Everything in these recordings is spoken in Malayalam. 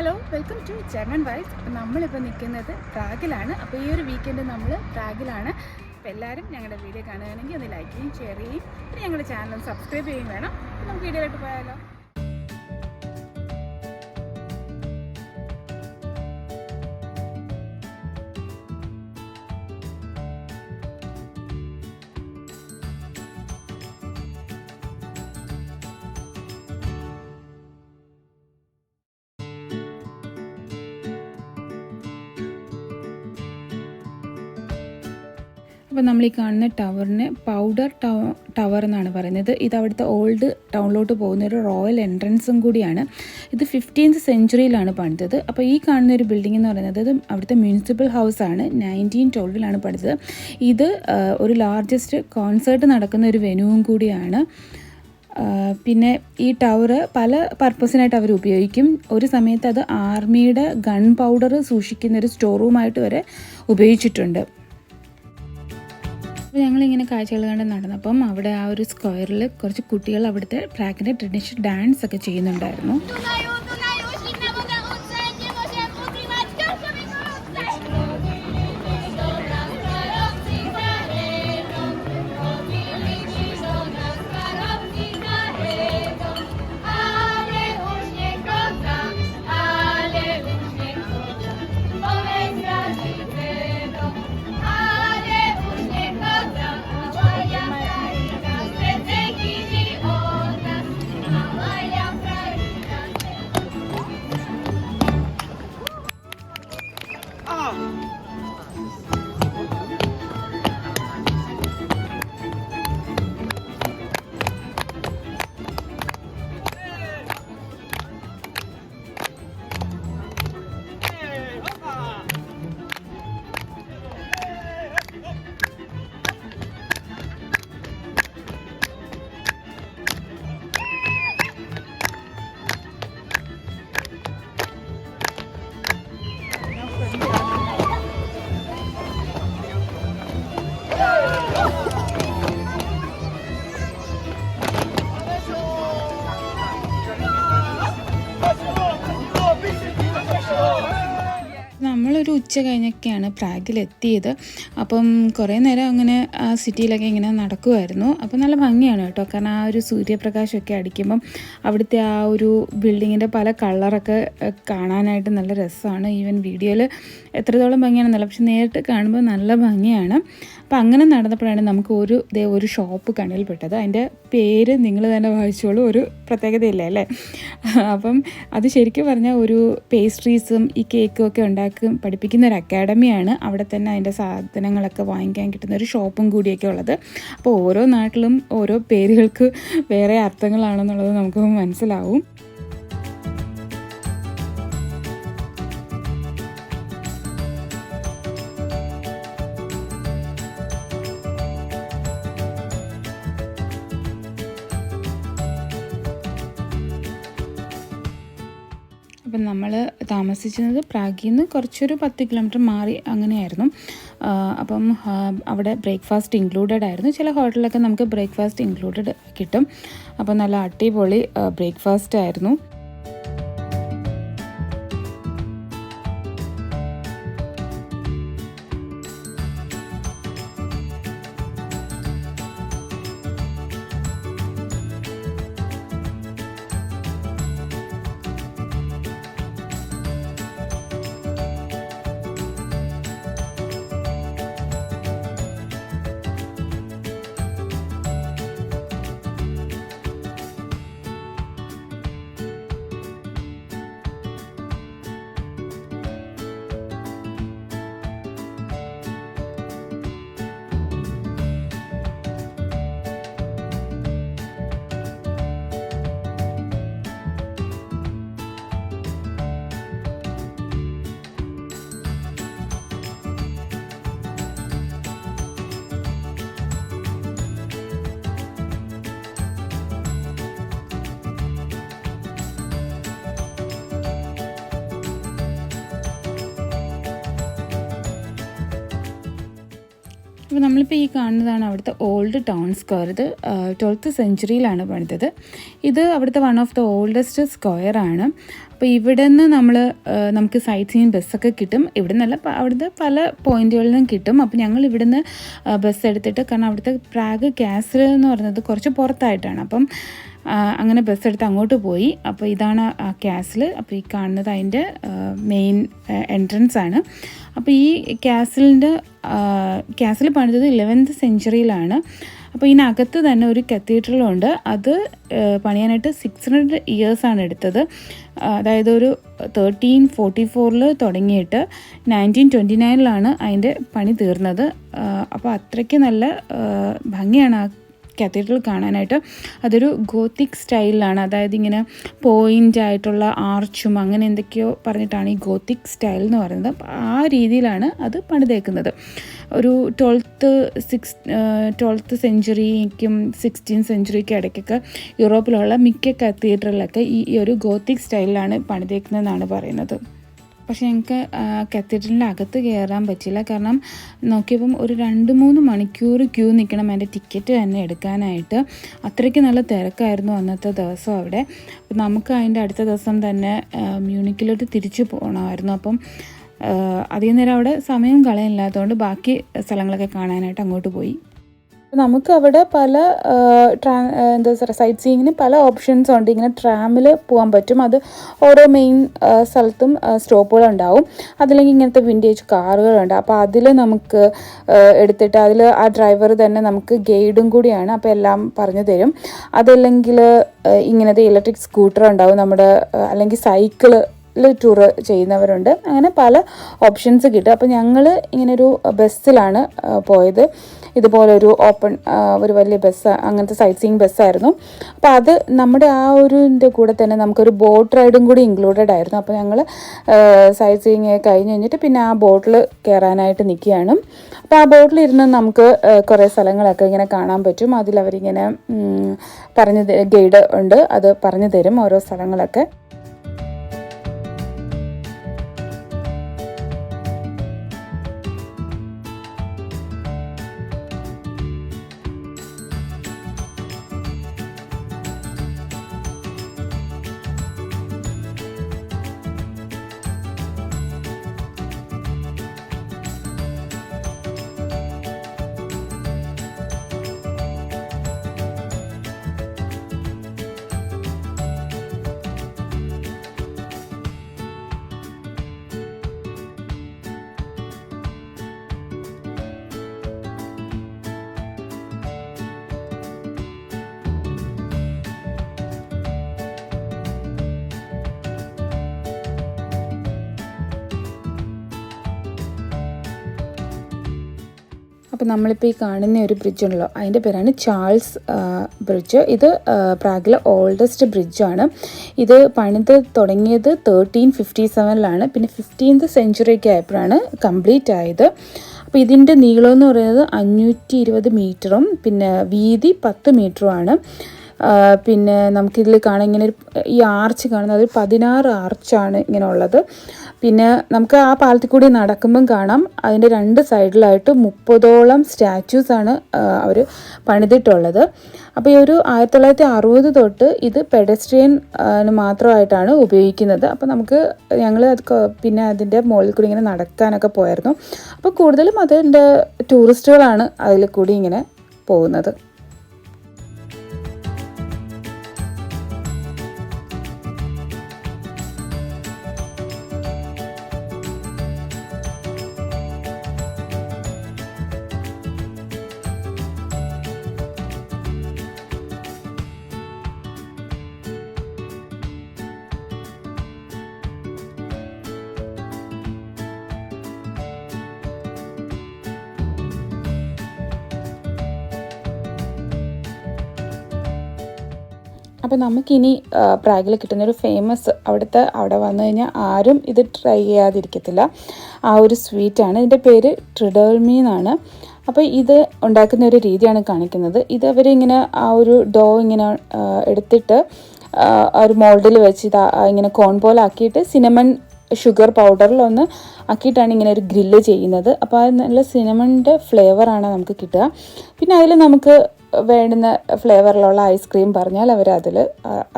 Hello welcome to German wise നമ്മളിപ്പോൾ നിൽക്കുന്നത് പ്രാഗിലാണ് അപ്പോൾ ഈ ഒരു വീക്കെൻഡ് നമ്മൾ പ്രാഗിലാണ് അപ്പോൾ എല്ലാവരും ഞങ്ങളുടെ വീഡിയോ കാണുകയാണെങ്കിൽ ഒന്ന് ലൈക്ക് ചെയ്യും ഷെയർ ചെയ്യും. പിന്നെ ഞങ്ങളുടെ ചാനൽ സബ്സ്ക്രൈബ് ചെയ്യുകയും വേണം. നമുക്ക് നമുക്ക് വീഡിയോയിലോട്ട് പോയാലോ? അപ്പോൾ നമ്മൾ ഈ കാണുന്ന ടവറിന് പൗഡർ ടവർ എന്നാണ് പറയുന്നത്. ഇത് അവിടുത്തെ ഓൾഡ് ടൗണിലോട്ട് പോകുന്ന ഒരു റോയൽ എൻട്രൻസും കൂടിയാണ്. ഇത് ഫിഫ്റ്റീൻത് സെഞ്ചുറിയിലാണ് പണിതത്. അപ്പോൾ ഈ കാണുന്ന ഒരു ബിൽഡിംഗ് എന്ന് പറയുന്നത് ഇത് അവിടുത്തെ മുനിസിപ്പൽ ഹൗസ് ആണ്. നയന്റീൻ ട്വൽവിലാണ് പണിതത്. ഇത് ഒരു ലാർജസ്റ്റ് കോൺസേർട്ട് നടക്കുന്ന ഒരു വെനുവും കൂടിയാണ്. പിന്നെ ഈ ടവർ പല പർപ്പസിനായിട്ട് അവർ ഉപയോഗിക്കും. ഒരു സമയത്ത് അത് ആർമിയുടെ ഗൺ പൗഡർ സൂക്ഷിക്കുന്ന ഒരു സ്റ്റോർ റൂമായിട്ട് വരെ ഉപയോഗിച്ചിട്ടുണ്ട്. അപ്പോൾ ഞങ്ങളിങ്ങനെ കാഴ്ചകൾ കണ്ട് നടന്നപ്പം അവിടെ ആ ഒരു സ്ക്വയറിൽ കുറച്ച് കുട്ടികൾ അവിടുത്തെ ട്രാക്കിന്റെ ട്രഡീഷണൽ ഡാൻസ് ഒക്കെ ചെയ്യുന്നുണ്ടായിരുന്നു. നമ്മളൊരു ഉച്ച കഴിഞ്ഞൊക്കെയാണ് പ്രാഗിൽ എത്തിയത് അപ്പം കുറേ നേരം അങ്ങനെ ആ സിറ്റിയിലൊക്കെ ഇങ്ങനെ നടക്കുമായിരുന്നു അപ്പം നല്ല ഭംഗിയാണ് കേട്ടോ. കാരണം ആ ഒരു സൂര്യപ്രകാശമൊക്കെ അടിക്കുമ്പം അവിടുത്തെ ആ ഒരു ബിൽഡിങ്ങിന്റെ പല കളറൊക്കെ കാണാനായിട്ട് നല്ല രസമാണ്. ഈവൻ വീഡിയോയിൽ എത്രത്തോളം ഭംഗിയാണെന്നല്ല. പക്ഷെ നേരിട്ട് കാണുമ്പോൾ നല്ല ഭംഗിയാണ്. അപ്പം അങ്ങനെ നടന്നപ്പോഴാണ് നമുക്ക് ഒരു ദേ ഒരു ഷോപ്പ് കണ്ണിൽപ്പെട്ടത്. അതിന്റെ പേര് നിങ്ങൾ തന്നെ വായിച്ചോളൂ. ഒരു പ്രത്യേകതയില്ല അല്ലേ? അപ്പം അത് ശരിക്കും പറഞ്ഞാൽ ഒരു പേസ്ട്രീസും ഈ കേക്കും ഒക്കെ ഉണ്ടാക്കും പഠിപ്പിക്കുന്ന ഒരു അക്കാഡമിയാണ്. അവിടെ തന്നെ അതിന്റെ സാധനങ്ങളൊക്കെ വാങ്ങിക്കാൻ കിട്ടുന്ന ഒരു ഷോപ്പും കൂടിയൊക്കെ ഉള്ളത്. അപ്പോൾ ഓരോ നാട്ടിലും ഓരോ പേരുകൾക്ക് വേറെ അർത്ഥങ്ങളാണെന്നുള്ളത് നമുക്ക് മനസ്സിലാവും. അപ്പം നമ്മൾ താമസിച്ചിരുന്നത് പ്രാഗിൽ നിന്ന് കുറച്ചൊരു പത്ത് കിലോമീറ്റർ മാറി അങ്ങനെയായിരുന്നു. അപ്പം അവിടെ ബ്രേക്ക്ഫാസ്റ്റ് ഇൻക്ലൂഡഡ് ആയിരുന്നു. ചില ഹോട്ടലിലൊക്കെ നമുക്ക് ബ്രേക്ക്ഫാസ്റ്റ് ഇൻക്ലൂഡഡ് കിട്ടും. അപ്പോൾ നല്ല അടിപൊളി ബ്രേക്ക്ഫാസ്റ്റ് ആയിരുന്നു. അപ്പോൾ നമ്മളിപ്പോൾ ഈ കാണുന്നതാണ് അവിടുത്തെ ഓൾഡ് ടൗൺ സ്ക്വയർ ഇത് ട്വൽത്ത് സെഞ്ചുറിയിലാണ് പണിതത്. ഇത് അവിടുത്തെ one of the oldest square ആണ്. അപ്പോൾ ഇവിടെ നിന്ന് നമ്മൾ നമുക്ക് സൈറ്റ് സീൻ ബസ്സൊക്കെ കിട്ടും. ഇവിടെ നിന്നല്ല അവിടുത്തെ പല പോയിന്റുകളിൽ നിന്നും കിട്ടും. അപ്പോൾ ഞങ്ങൾ ഇവിടെ നിന്ന് ബസ് എടുത്തിട്ട് കാരണം അവിടുത്തെ പ്രാഗ് കാസിൽ എന്ന് പറയുന്നത് കുറച്ച് പുറത്തായിട്ടാണ്. അപ്പം അങ്ങനെ ബസ് എടുത്ത് അങ്ങോട്ട് പോയി. അപ്പോൾ ഇതാണ് ആ ക്യാസിൽ അപ്പോൾ ഈ കാണുന്നത് അതിന്റെ മെയിൻ എൻട്രൻസ് ആണ്. അപ്പോൾ ഈ ക്യാസിലിന്റെ ക്യാസിൽ പണിതത് ഇലവൻത്ത് സെഞ്ചുറിയിലാണ് അപ്പോൾ ഇതിനകത്ത് തന്നെ ഒരു കത്തീഡ്രലുണ്ട് അത് പണിയാനായിട്ട് സിക്സ് ഹൺഡ്രഡ് ഇയേഴ്സാണ് എടുത്തത്. അതായത് ഒരു തേർട്ടീൻ ഫോർട്ടി ഫോറിൽ തുടങ്ങിയിട്ട് നയന്റീൻ ട്വന്റി നയനിലാണ് അതിന്റെ പണി തീർന്നത്. അപ്പോൾ അത്രയ്ക്ക് നല്ല ഭംഗിയാണ് ആ കത്തീഡ്രൽ കാണാനായിട്ട് അതൊരു ഗോത്തിക് സ്റ്റൈലിലാണ് അതായത് ഇങ്ങനെ പോയിന്റ് ആയിട്ടുള്ള ആർച്ചും അങ്ങനെ എന്തൊക്കെയോ പറഞ്ഞിട്ടാണ് ഈ ഗോത്തിക് സ്റ്റൈൽ എന്ന് പറയുന്നത്. ആ രീതിയിലാണ് അത് പണിതേക്കുന്നത്. ഒരു ട്വൽത്ത് സിക്സ് ട്വൽത്ത് സെഞ്ചുറിക്കും സിക്സ്റ്റീൻ സെഞ്ചുറിക്കും ഇടയ്ക്കൊക്കെ യൂറോപ്പിലുള്ള മിക്ക കത്തീഡ്രലൊക്കെ ഈ ഈ ഒരു ഗോത്തിക് സ്റ്റൈലിലാണ് പണിതേക്കുന്നതെന്നാണ് പറയുന്നത്. പക്ഷെ ഞങ്ങൾക്ക് കത്തീഡ്രലിന്റെ അകത്ത് കയറാൻ പറ്റില്ല കാരണം നോക്കിയപ്പം ഒരു രണ്ട് മൂന്ന് മണിക്കൂർ ക്യൂ നിൽക്കണം എന്റെ ടിക്കറ്റ് തന്നെ എടുക്കാനായിട്ട്. അത്രയ്ക്ക് നല്ല തിരക്കായിരുന്നു അന്നത്തെ ദിവസം അവിടെ. അപ്പം നമുക്ക് അതിന്റെ അടുത്ത ദിവസം തന്നെ മ്യൂണിക്കിലോട്ട് തിരിച്ചു പോകണമായിരുന്നു. അപ്പം അധികം നേരം അവിടെ സമയം കളയില്ലാത്തതുകൊണ്ട് ബാക്കി സ്ഥലങ്ങളൊക്കെ കാണാനായിട്ട് അങ്ങോട്ട് പോയി. നമുക്ക് അവിടെ പല ട്രാ എന്താ പറയുക സൈറ്റ് സീയിങ്ങിന് പല ഓപ്ഷൻസ് ഉണ്ട്. ഇങ്ങനെ ട്രാമിൽ പോകാൻ പറ്റും. അത് ഓരോ മെയിൻ സ്ഥലത്തും സ്റ്റോപ്പുകളുണ്ടാവും അതില്ലെങ്കിൽ ഇങ്ങനത്തെ വിന്റേജ് കാറുകളുണ്ട് അപ്പോൾ അതിൽ നമുക്ക് എടുത്തിട്ട് അതിൽ ആ ഡ്രൈവർ തന്നെ നമുക്ക് ഗൈഡും കൂടിയാണ്. അപ്പോൾ എല്ലാം പറഞ്ഞു തരും. അതല്ലെങ്കിൽ ഇങ്ങനത്തെ ഇലക്ട്രിക് സ്കൂട്ടർ ഉണ്ടാവും. നമ്മുടെ അല്ലെങ്കിൽ സൈക്കിൾ ടൂർ ചെയ്യുന്നവരുണ്ട്. അങ്ങനെ പല ഓപ്ഷൻസ് കിട്ടും. അപ്പോൾ ഞങ്ങൾ ഇങ്ങനൊരു ബസ്സിലാണ് ആ, പോയത് ഇതുപോലൊരു ഓപ്പൺ ഒരു വലിയ ബസ് അങ്ങനത്തെ സൈറ്റ് സീയിങ് ബസ്സായിരുന്നു അപ്പോൾ അത് നമ്മുടെ ആ ഒരു കൂടെ തന്നെ നമുക്കൊരു ബോട്ട് റൈഡും കൂടി ഇൻക്ലൂഡഡ് ആയിരുന്നു. അപ്പോൾ ഞങ്ങൾ സൈറ്റ് സീയിങ് കഴിഞ്ഞ് കഴിഞ്ഞിട്ട് പിന്നെ ആ ബോട്ടിൽ കയറാനായിട്ട് നിൽക്കുകയാണ് അപ്പോൾ ആ ബോട്ടിലിരുന്ന് നമുക്ക് കുറേ സ്ഥലങ്ങളൊക്കെ ഇങ്ങനെ കാണാൻ പറ്റും. അതിലവരിങ്ങനെ പറഞ്ഞു ഗൈഡ് ഉണ്ട്. അത് പറഞ്ഞു തരും ഓരോ സ്ഥലങ്ങളൊക്കെ. അപ്പോൾ നമ്മളിപ്പോൾ ഈ കാണുന്ന ഒരു ബ്രിഡ്ജ് ഉണ്ടല്ലോ അതിന്റെ പേരാണ് ചാൾസ് ബ്രിഡ്ജ് ഇത് പ്രാഗിലെ ഓൾഡസ്റ്റ് ബ്രിഡ്ജാണ് ഇത് പണിത് തുടങ്ങിയത് തേർട്ടീൻ ഫിഫ്റ്റി സെവനിലാണ് പിന്നെ ഫിഫ്റ്റീൻത് സെഞ്ചുറിയൊക്കെ ആയപ്പോഴാണ് കംപ്ലീറ്റ് ആയത്. അപ്പോൾ ഇതിന്റെ നീളം എന്ന് പറയുന്നത് അഞ്ഞൂറ്റി ഇരുപത് മീറ്ററും പിന്നെ വീതി പത്ത് മീറ്ററുമാണ് പിന്നെ നമുക്കിതിൽ കാണാം ഇങ്ങനെ ഈ ആർച്ച് കാണുന്നത് അതൊരു പതിനാറ് ആർച്ചാണ് ഇങ്ങനെ ഉള്ളത് പിന്നെ നമുക്ക് ആ പാലത്തിൽ കൂടി നടക്കുമ്പം കാണാം. അതിന്റെ രണ്ട് സൈഡിലായിട്ട് മുപ്പതോളം സ്റ്റാച്യൂസ് ആണ് അവർ പണിതിട്ടുള്ളത്. അപ്പോൾ ഈ ഒരു ആയിരത്തി തൊള്ളായിരത്തി അറുപത് തൊട്ട് ഇത് പെഡസ്ട്രിയൻ മാത്രമായിട്ടാണ് ഉപയോഗിക്കുന്നത്. അപ്പോൾ നമുക്ക് ഞങ്ങൾ അത് പിന്നെ അതിന്റെ മുകളിൽ കൂടി ഇങ്ങനെ നടക്കാനൊക്കെ പോയായിരുന്നു. അപ്പോൾ കൂടുതലും അതിന്റെ ടൂറിസ്റ്റുകളാണ് അതിൽ കൂടി ഇങ്ങനെ പോകുന്നത്. അപ്പോൾ നമുക്കിനി പ്രാഗിൽ കിട്ടുന്നൊരു ഫേമസ് അവിടുത്തെ അവിടെ വന്നു കഴിഞ്ഞാൽ ആരും ഇത് ട്രൈ ചെയ്യാതിരിക്കത്തില്ല. ആ ഒരു സ്വീറ്റാണ് ഇതിന്റെ പേര് ട്രിഡോൾമി എന്നാണ്. അപ്പോൾ ഇത് ഉണ്ടാക്കുന്ന ഒരു രീതിയാണ് കാണിക്കുന്നത്. ഇത് അവരിങ്ങനെ ആ ഒരു ഡോ ഇങ്ങനെ എടുത്തിട്ട് ഒരു മോൾഡിൽ വെച്ച് ഇത് ഇങ്ങനെ കോൺ പോലെ ആക്കിയിട്ട് സിനമൺ ഷുഗർ പൗഡറിലൊന്ന് ആക്കിയിട്ടാണ് ഇങ്ങനെ ഒരു ഗ്രില്ല് ചെയ്യുന്നത്. അപ്പോൾ അത് നല്ല സിനമണിന്റെ ഫ്ലേവറാണ് നമുക്ക് കിട്ടുക. പിന്നെ അതിൽ നമുക്ക് വേണ്ടുന്ന ഫ്ലേവറിലുള്ള ഐസ്ക്രീം പറഞ്ഞാൽ അവർ അതിൽ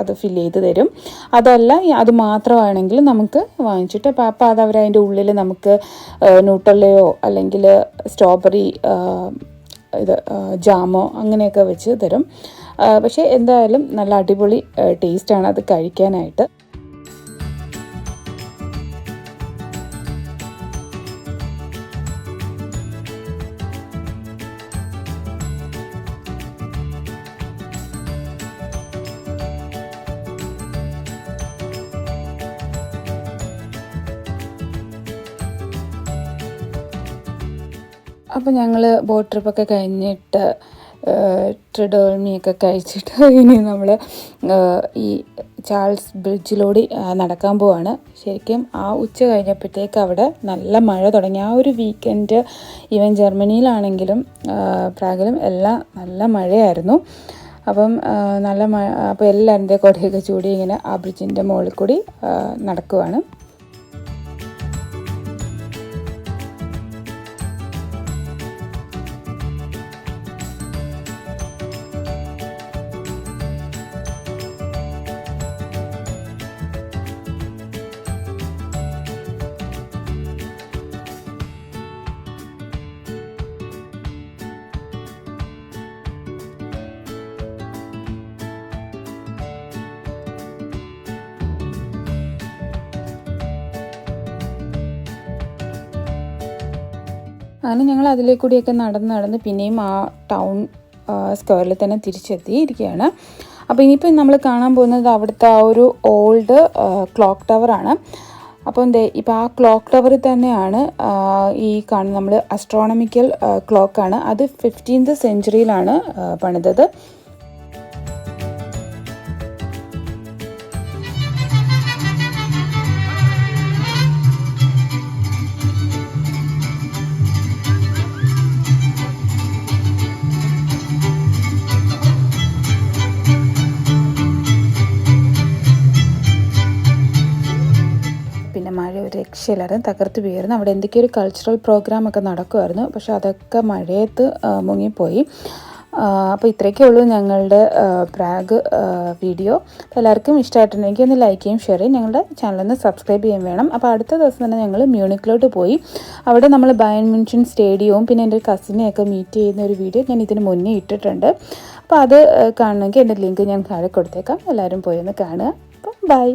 അത് ഫില്ല് ചെയ്ത് തരും. അതല്ല അത് മാത്രമാണെങ്കിൽ നമുക്ക് വാങ്ങിച്ചിട്ട് അപ്പോൾ അപ്പോൾ അത് അവർ അതിന്റെ ഉള്ളിൽ നമുക്ക് ന്യൂട്ടല്ലയോ അല്ലെങ്കിൽ സ്ട്രോബെറി ഇത് ജാമോ അങ്ങനെയൊക്കെ വെച്ച് തരും. പക്ഷേ എന്തായാലും നല്ല അടിപൊളി ടേസ്റ്റാണ് അത് കഴിക്കാനായിട്ട്. അപ്പോൾ ഞങ്ങൾ ബോട്ട് ട്രിപ്പൊക്കെ കഴിഞ്ഞിട്ട് ട്രിഡോൾമിയൊക്കെ കഴിച്ചിട്ട് ഇനി നമ്മൾ ഈ ചാൾസ് ബ്രിഡ്ജിലൂടെ നടക്കാൻ പോവാണ്. ശരിക്കും ആ ഉച്ച കഴിഞ്ഞപ്പോഴത്തേക്ക് അവിടെ നല്ല മഴ തുടങ്ങി. ആ ഒരു വീക്കെൻഡ് ഈവൻ ജർമ്മനിയിലാണെങ്കിലും പ്രാഗിലും എല്ലാം നല്ല മഴയായിരുന്നു. അപ്പം നല്ല മഴ അപ്പോൾ എല്ലാവരുടെ കൊടയൊക്കെ ചൂടി ഇങ്ങനെ ആ ബ്രിഡ്ജിന്റെ മുകളിൽ കൂടി നടക്കുവാണ്. അങ്ങനെ ഞങ്ങൾ അതിലേ കൂടിയൊക്കെ നടന്ന് നടന്ന് പിന്നെയും ആ ടൗൺ സ്ക്വയറിൽ തന്നെ തിരിച്ചെത്തിയിരിക്കുകയാണ്. അപ്പോൾ ഇനിയിപ്പോൾ നമ്മൾ കാണാൻ പോകുന്നത് അവിടുത്തെ ആ ഒരു ഓൾഡ് ക്ലോക്ക് ടവറാണ് അപ്പോൾ എന്തേ ഇപ്പോൾ ആ ക്ലോക്ക് ടവറിൽ തന്നെയാണ് ഈ കാണുന്ന നമ്മൾ അസ്ട്രോണമിക്കൽ ക്ലോക്കാണ് അത് ഫിഫ്റ്റീൻത് സെഞ്ചുറിയിലാണ് പണിതത്. രക്ഷയില്ലായിരുന്നു തകർത്ത് വീഴുന്നു. അവിടെ എന്തൊക്കെയൊരു കൾച്ചറൽ പ്രോഗ്രാം ഒക്കെ നടക്കുമായിരുന്നു പക്ഷെ അതൊക്കെ മഴയത്ത് മുങ്ങിപ്പോയി. അപ്പോൾ ഇത്രയൊക്കെ ഉള്ളൂ ഞങ്ങളുടെ പ്രാഗ് വീഡിയോ. അപ്പോൾ എല്ലാവർക്കും ഇഷ്ടമായിട്ടുണ്ടെങ്കിൽ ഒന്ന് ലൈക്ക് ചെയ്യും ഷെയർ ചെയ്യും. ഞങ്ങളുടെ ചാനലൊന്ന് സബ്സ്ക്രൈബ് ചെയ്യാൻ വേണം. അപ്പോൾ അടുത്ത ദിവസം തന്നെ ഞങ്ങൾ മ്യൂണിക്കിലോട്ട് പോയി. അവിടെ നമ്മൾ ബയൺ മിൻഷൻ സ്റ്റേഡിയവും പിന്നെ എന്റെ കസിനെയൊക്കെ മീറ്റ് ചെയ്യുന്ന ഒരു വീഡിയോ ഞാൻ ഇതിന് മുന്നേ ഇട്ടിട്ടുണ്ട്. അപ്പോൾ അത് കാണണമെങ്കിൽ എന്റെ ലിങ്ക് ഞാൻ താഴെ കൊടുത്തേക്കാം. എല്ലാവരും പോയി ഒന്ന് കാണുക. അപ്പം ബൈ